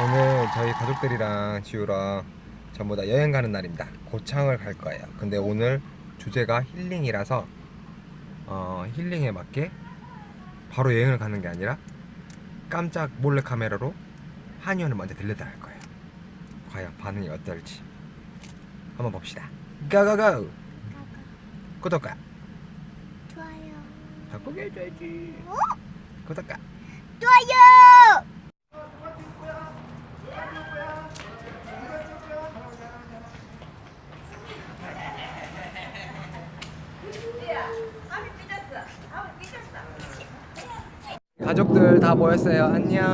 오늘 저희 가족들이랑 지우랑 전부 다 여행 가는 날입니다. 고창을 갈 거예요. 근데 오늘 주제가 힐링이라서 어, 힐링에 맞게 바로 여행을 가는 게 아니라 깜짝 몰래 카메라로 한의원을 먼저 들렸다 할 거예요. 과연 반응이 어떨지 한번 봅시다. 고고고! 구독과 좋아요. 덕분에 해줘야지. 구독과 좋아요. 가족들 다 모였어요. 안녕.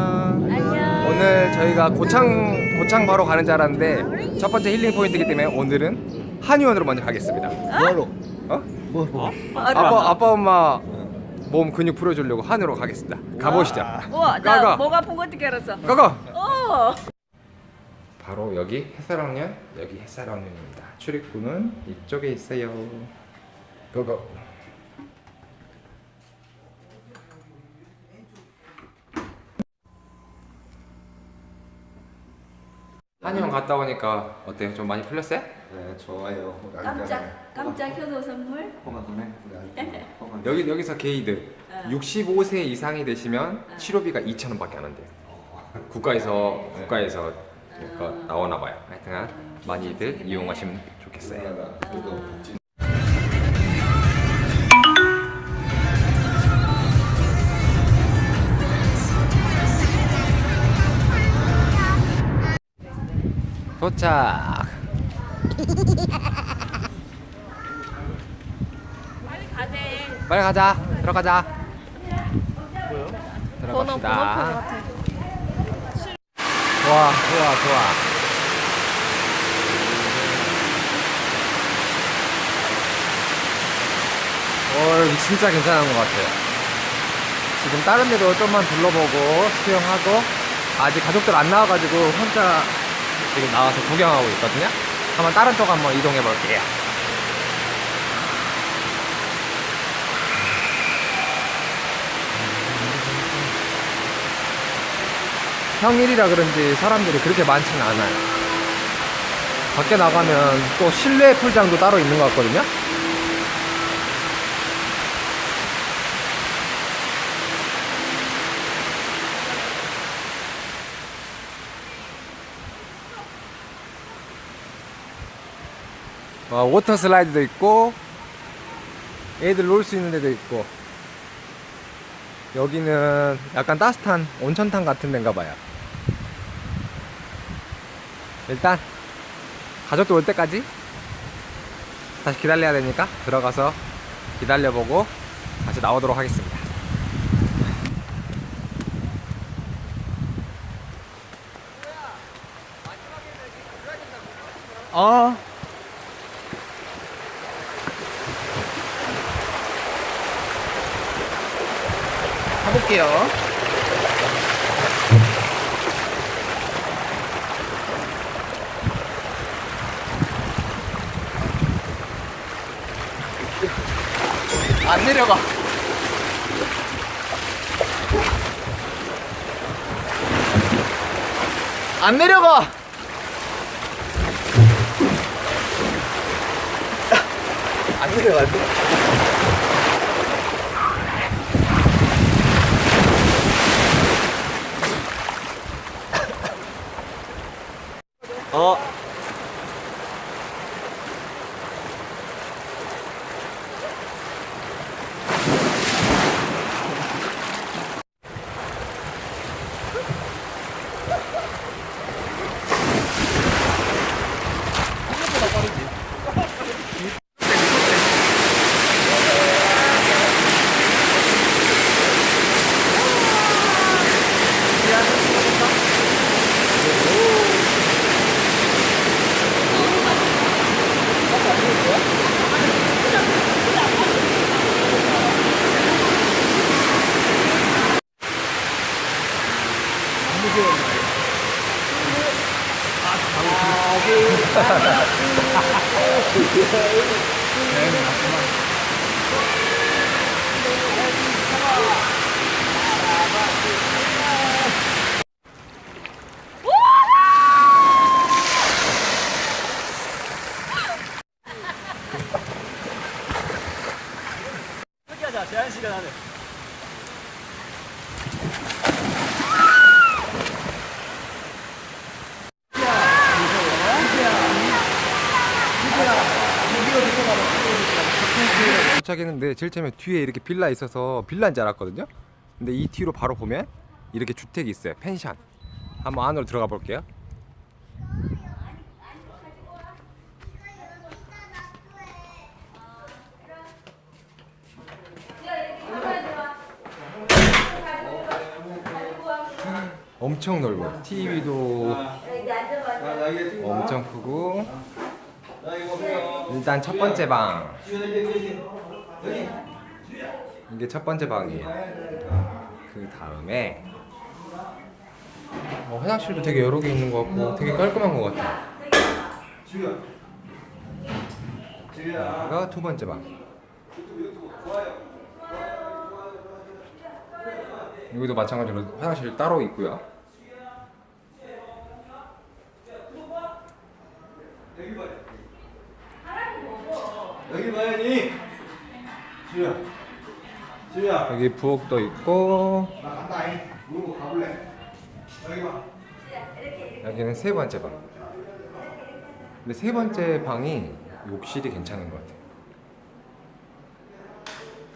안녕. 오늘 저희가 고창 고창 바로 가는 줄 알았는데 첫 번째 힐링 포인트이기 때문에 오늘은 한의원으로 먼저 가겠습니다. 뭐로? 어? 뭐로? 아빠 아빠 엄마 몸 근육 풀어주려고 한의로 가겠습니다. 가보시죠. 우와, 가가. 나목 아픈 거 어떻게 알았어? 고고. 어. 바로 여기 해설학년 여기 해설학년입니다. 출입구는 이쪽에 있어요. 고고. 한의원 갔다 오니까 어때요? 좀 많이 풀렸어요? 네 좋아요. 우리 깜짝 깜짝 효도 선물. 호가 도네. 우리 아기. 호가 여기 여기서 게이드 65세 이상이 되시면 치료비가 2천 원밖에 안 한대요. 국가에서 국가에서 그러니까 나오나 봐요. 하여튼 많이들 이용하시면 좋겠어요. 그래도 도착. 빨리 가재. 빨리 가자. 들어가자. 들어갑시다. 좋아, 좋아, 좋아. 어, 여기 진짜 괜찮은 것 같아요. 지금 다른 데도 좀만 둘러보고 수영하고 아직 가족들 안 나와가지고 혼자 지금 나와서 구경하고 있거든요. 한번 다른 쪽 한번 이동해 볼게요. 평일이라 그런지 사람들이 그렇게 많지는 않아요. 밖에 나가면 또 실내 풀장도 따로 있는 것 같거든요. 와, 워터 슬라이드도 있고, 애들 놀 수 있는 데도 있고, 여기는 약간 따뜻한 온천탕 같은 데인가 봐요. 일단 가족들 올 때까지 다시 기다려야 되니까 들어가서 기다려보고 다시 나오도록 하겠습니다. 어. 가볼게요. 안 내려가. 안 내려가. 안 내려가. Gracias, 도착했는데 제일 처음에 뒤에 이렇게 빌라 있어서 빌라인 줄 알았거든요. 근데 이 뒤로 바로 보면 이렇게 주택이 있어요. 펜션. 한번 안으로 들어가 볼게요. 엄청 넓어요. TV도 엄청 크고 일단 첫 번째 방 이게 첫 번째 방이에요. 그 다음에 어, 화장실도 되게 여러 개 있는 것 같고 되게 깔끔한 것 같아. 여기가 두 번째 방. 여기도 마찬가지로 화장실 따로 있고요. 여기 부엌도 있고 나 간다. 잉. 누구 가볼래? 여기 봐. 여기는 세 번째 방. 근데 세 번째 방이 욕실이 괜찮은 것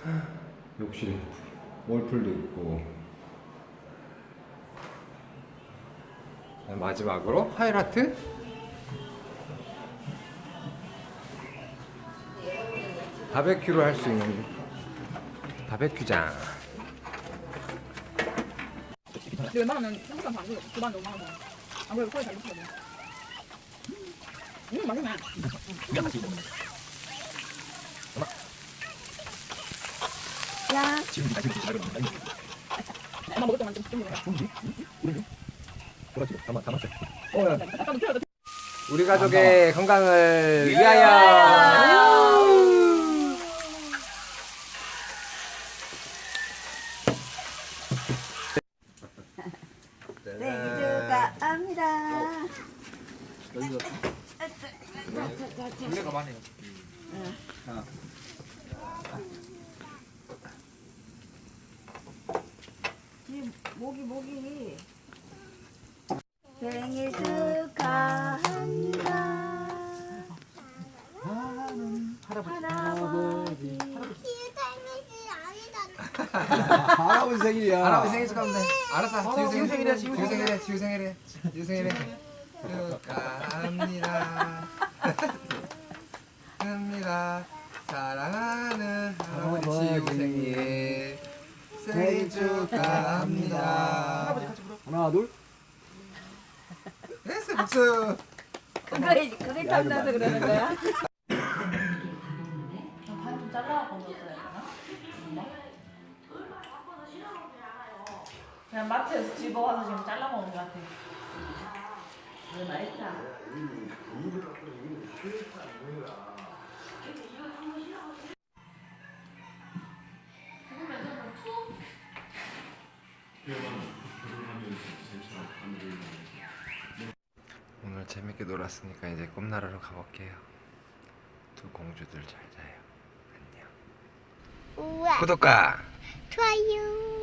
같아요. 욕실이 월풀도 있고 마지막으로 하이라트 바베큐를 할 수 있는 바베큐장 근데 웬만하면 한국산 방금 두반 너무 많아. 아무래도 소리 잘 붙거든. 음 맛있네. 야, 엄마 먹을 동안 좀 좀. 먹어라. 아까도 필요하다. 우리 가족의 건강을 위하여. 모기 모기. 생일 축하합니다. 할아버지. 할아버지 생일이야. 할아버지 생일 축하합니다. 알았어. 지우 생일이래. 지우 생일이래. 지우 생일이래. 지우 생일이래. 축하합니다. 축하합니다. 사랑하는 할아버지 지우 생일. 생일 축하합니다. 하나 둘. 됐어 박수. 그거에 그게 탐나서 그러는 거야? 그냥 마트에서 집어와서 지금 잘라 먹는 것 같아. 맛있다. 오늘 재밌게 놀았으니까 이제 꿈나라로 가볼게요. 두 공주들 잘 자요. 안녕. 우와, 구독과 좋아요.